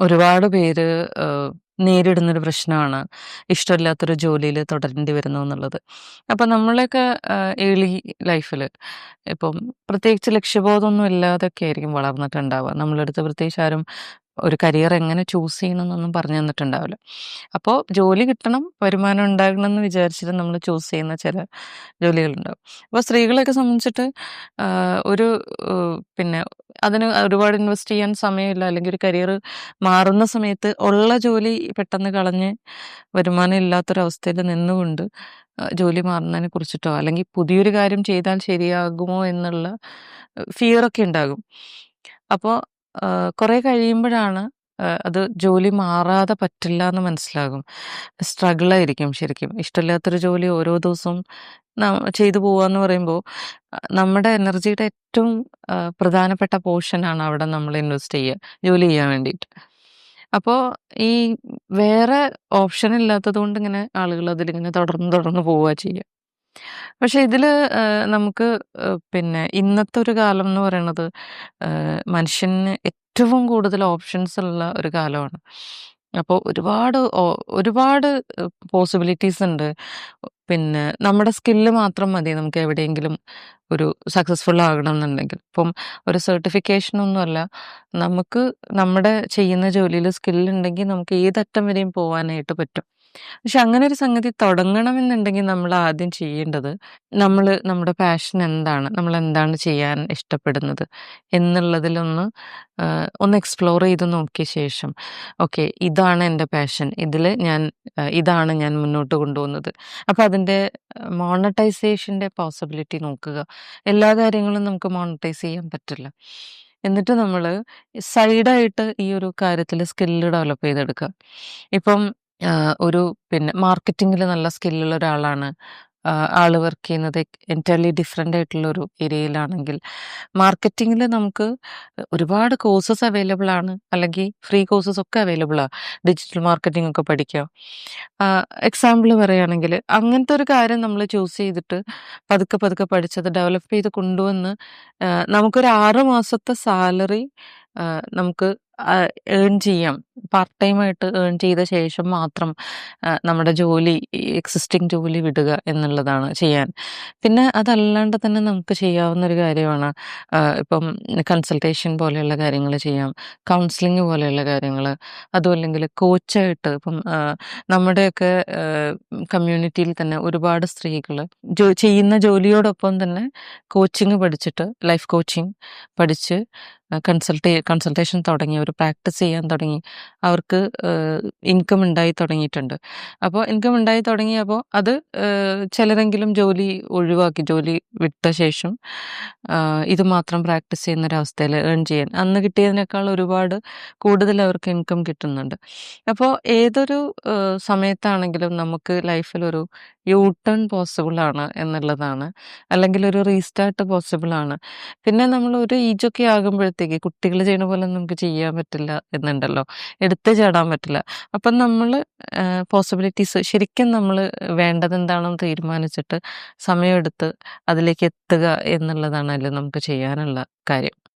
ഒരുപാട് പേര് ഏഹ്, നേരിടുന്നൊരു പ്രശ്നമാണ് ഇഷ്ടമില്ലാത്തൊരു ജോലിയിൽ തുടരേണ്ടി വരുന്നു എന്നുള്ളത്. അപ്പം നമ്മളെയൊക്കെ ഏളി ഏർലി ലൈഫിൽ ഇപ്പം പ്രത്യേകിച്ച് ലക്ഷ്യബോധമൊന്നും ഇല്ലാതൊക്കെ ആയിരിക്കും വളർന്നിട്ടുണ്ടാവുക. നമ്മളെടുത്ത് പ്രത്യേകിച്ച് ആരും ഒരു കരിയർ എങ്ങനെ ചൂസ് ചെയ്യണമെന്നൊന്നും പറഞ്ഞു തന്നിട്ടുണ്ടാവില്ല. അപ്പോൾ ജോലി കിട്ടണം, വരുമാനം ഉണ്ടാകണം എന്ന് വിചാരിച്ചിട്ട് നമ്മൾ ചൂസ് ചെയ്യുന്ന ചില ജോലികളുണ്ടാവും. അപ്പോൾ സ്ത്രീകളെയൊക്കെ സംബന്ധിച്ചിട്ട് ഒരു പിന്നെ അതിന് ഒരുപാട് ഇൻവെസ്റ്റ് ചെയ്യാൻ സമയമില്ല അല്ലെങ്കിൽ ഒരു കരിയർ മാറുന്ന സമയത്ത് ഉള്ള ജോലി പെട്ടെന്ന് കളഞ്ഞ് വരുമാനം ഇല്ലാത്തൊരവസ്ഥയിൽ നിന്നുകൊണ്ട് ജോലി മാറുന്നതിനെ കുറിച്ചിട്ടോ അല്ലെങ്കിൽ പുതിയൊരു കാര്യം ചെയ്താൽ ശരിയാകുമോ എന്നുള്ള ഫിയറൊക്കെ ഉണ്ടാകും. അപ്പോൾ കുറേ കഴിയുമ്പോഴാണ് അത് ജോലി മാറാതെ പറ്റില്ല എന്ന് മനസ്സിലാകും. സ്ട്രഗിൾ ആയിരിക്കും ശരിക്കും. ഇഷ്ടമില്ലാത്തൊരു ജോലി ഓരോ ദിവസവും ചെയ്തു പോവാന്ന് പറയുമ്പോൾ നമ്മുടെ എനർജിയുടെ ഏറ്റവും പ്രധാനപ്പെട്ട പോർഷനാണ് അവിടെ നമ്മൾ ഇൻവെസ്റ്റ് ചെയ്യുക ജോലി ചെയ്യാൻ വേണ്ടിയിട്ട്. അപ്പോൾ ഈ വേറെ ഓപ്ഷൻ ഇല്ലാത്തത് കൊണ്ട് ഇങ്ങനെ ആളുകൾ അതിലിങ്ങനെ തുടർന്ന് തുടർന്ന് പോവുക ചെയ്യുക. പക്ഷേ ഏഹ്, നമുക്ക് പിന്നെ ഇന്നത്തെ ഒരു കാലം എന്ന് പറയുന്നത് മനുഷ്യന് ഏറ്റവും കൂടുതൽ ഓപ്ഷൻസ് ഉള്ള ഒരു കാലമാണ്. അപ്പോൾ ഒരുപാട് ഒരുപാട് പോസിബിലിറ്റീസ് ഉണ്ട്. പിന്നെ നമ്മുടെ സ്കില്ല് മാത്രം മതി നമുക്ക് എവിടെയെങ്കിലും ഒരു സക്സസ്ഫുൾ ആകണം എന്നുണ്ടെങ്കിൽ. ഇപ്പം ഒരു സർട്ടിഫിക്കേഷൻ ഒന്നുമല്ല. നമുക്ക് നമ്മുടെ ചെയ്യുന്ന ജോലിയിൽ സ്കിൽ ഉണ്ടെങ്കിൽ നമുക്ക് ഏതറ്റം വരെയും പോകാനായിട്ട് പറ്റും. പക്ഷെ അങ്ങനെ ഒരു സംഗതി തുടങ്ങണമെന്നുണ്ടെങ്കിൽ നമ്മൾ ആദ്യം ചെയ്യേണ്ടത് നമ്മൾ നമ്മുടെ പാഷൻ എന്താണ്? നമ്മൾ എന്താണ് ചെയ്യാൻ ഇഷ്ടപ്പെടുന്നത്? എന്നുള്ളതിലൊന്ന് ഒന്ന് എക്സ്പ്ലോർ ചെയ്ത് നോക്കിയ ശേഷം ഓക്കെ ഇതാണ് എന്റെ പാഷൻ. ഇതിൽ ഞാൻ ഇതാണ് ഞാൻ മുന്നോട്ട് കൊണ്ടുപോകുന്നത്. അപ്പോൾ അതിന്റെ മോണറ്റൈസേഷന്റെ പോസിബിലിറ്റി നോക്കുക. എല്ലാ കാര്യങ്ങളും നമുക്ക് മോണറ്റൈസ് ചെയ്യാൻ പറ്റില്ല. എന്നിട്ട് നമ്മൾ സൈഡായിട്ട് ഈ ഒരു കാര്യത്തിൽ സ്കില്ല് ഡെവലപ്പ് ചെയ്തെടുക്കുക. ഇപ്പം ഒരു പിന്നെ മാർക്കറ്റിംഗിൽ നല്ല സ്കില്ലുള്ള ഒരാളാണ്. ആൾ വർക്ക് ചെയ്യുന്നത് എന്റയർലി ഡിഫറെന്റ് ആയിട്ടുള്ള ഒരു ഏരിയയിലാണെങ്കിൽ മാർക്കറ്റിംഗിൽ നമുക്ക് ഒരുപാട് കോഴ്സസ് അവൈലബിൾ ആണ്. അല്ലെങ്കിൽ ഫ്രീ കോഴ്സസ് ഒക്കെ അവൈലബിളാ. ഡിജിറ്റൽ മാർക്കറ്റിംഗ് ഒക്കെ പഠിക്കാം. എക്സാമ്പിൾ പറയുകയാണെങ്കിൽ അങ്ങനത്തെ ഒരു കാര്യം നമ്മൾ ചൂസ് ചെയ്തിട്ട് പതുക്കെ പതുക്കെ പഠിച്ചത് ഡെവലപ്പ് ചെയ്ത് കൊണ്ടുവന്ന് നമുക്കൊരു ആറ് മാസത്തെ സാലറി നമുക്ക് ഏൺ ചെയ്യാം. പാർട്ട് ടൈം ആയിട്ട് ഏൺ ചെയ്ത ശേഷം മാത്രം നമ്മുടെ ജോലി എക്സിസ്റ്റിംഗ് ജോലി വിടുക എന്നുള്ളതാണ് ചെയ്യാൻ. പിന്നെ അതല്ലാണ്ട് തന്നെ നമുക്ക് ചെയ്യാവുന്ന ഒരു കാര്യമാണ് ഇപ്പം കൺസൾട്ടേഷൻ പോലെയുള്ള കാര്യങ്ങൾ ചെയ്യാം. കൗൺസിലിംഗ് പോലെയുള്ള കാര്യങ്ങൾ. അതുമല്ലെങ്കിൽ കോച്ചായിട്ട് ഇപ്പം നമ്മുടെയൊക്കെ കമ്മ്യൂണിറ്റിയിൽ തന്നെ ഒരുപാട് സ്ത്രീകൾ ജോ ചെയ്യുന്ന ജോലിയോടൊപ്പം തന്നെ കോച്ചിങ് പഠിച്ചിട്ട് ലൈഫ് കോച്ചിങ് പഠിച്ച് കൺസൾട്ടേ കൺസൾട്ടേഷൻ തുടങ്ങി. അവർ പ്രാക്ടീസ് ചെയ്യാൻ തുടങ്ങി. അവർക്ക് ഇൻകം ഉണ്ടായി തുടങ്ങിയിട്ടുണ്ട്. അപ്പോൾ ഇൻകം ഉണ്ടായി തുടങ്ങിയപ്പോൾ അത് ചിലരെങ്കിലും ജോലി ഒഴിവാക്കി. ജോലി വിട്ട ശേഷം ഇത് മാത്രം പ്രാക്ടീസ് ചെയ്യുന്ന ഒരവസ്ഥയിൽ ഏൺ ചെയ്യാൻ അന്ന് കിട്ടിയതിനേക്കാൾ ഒരുപാട് കൂടുതൽ അവർക്ക് ഇൻകം കിട്ടുന്നുണ്ട്. അപ്പോൾ ഏതൊരു സമയത്താണെങ്കിലും നമുക്ക് ലൈഫിൽ ഒരു യൂ ടേൺ പോസിബിൾ ആണ് എന്നുള്ളതാണ്. അല്ലെങ്കിൽ ഒരു റീസ്റ്റാർട്ട് പോസിബിൾ ആണ്. പിന്നെ നമ്മൾ ഒരു ഏജൊക്കെ ആകുമ്പോഴത്തേക്ക് കുട്ടികൾ ചെയ്യണ പോലെ നമുക്ക് ചെയ്യാൻ പറ്റില്ല എന്നുണ്ടല്ലോ. എടുത്ത് ചാടാൻ പറ്റില്ല. അപ്പം നമ്മൾ പോസിബിലിറ്റീസ് ശരിക്കും നമ്മൾ വേണ്ടത് എന്താണെന്ന് തീരുമാനിച്ചിട്ട് സമയമെടുത്ത് അതിലേക്ക് എത്തുക എന്നുള്ളതാണ് അതിൽ നമുക്ക് ചെയ്യാനുള്ള കാര്യം.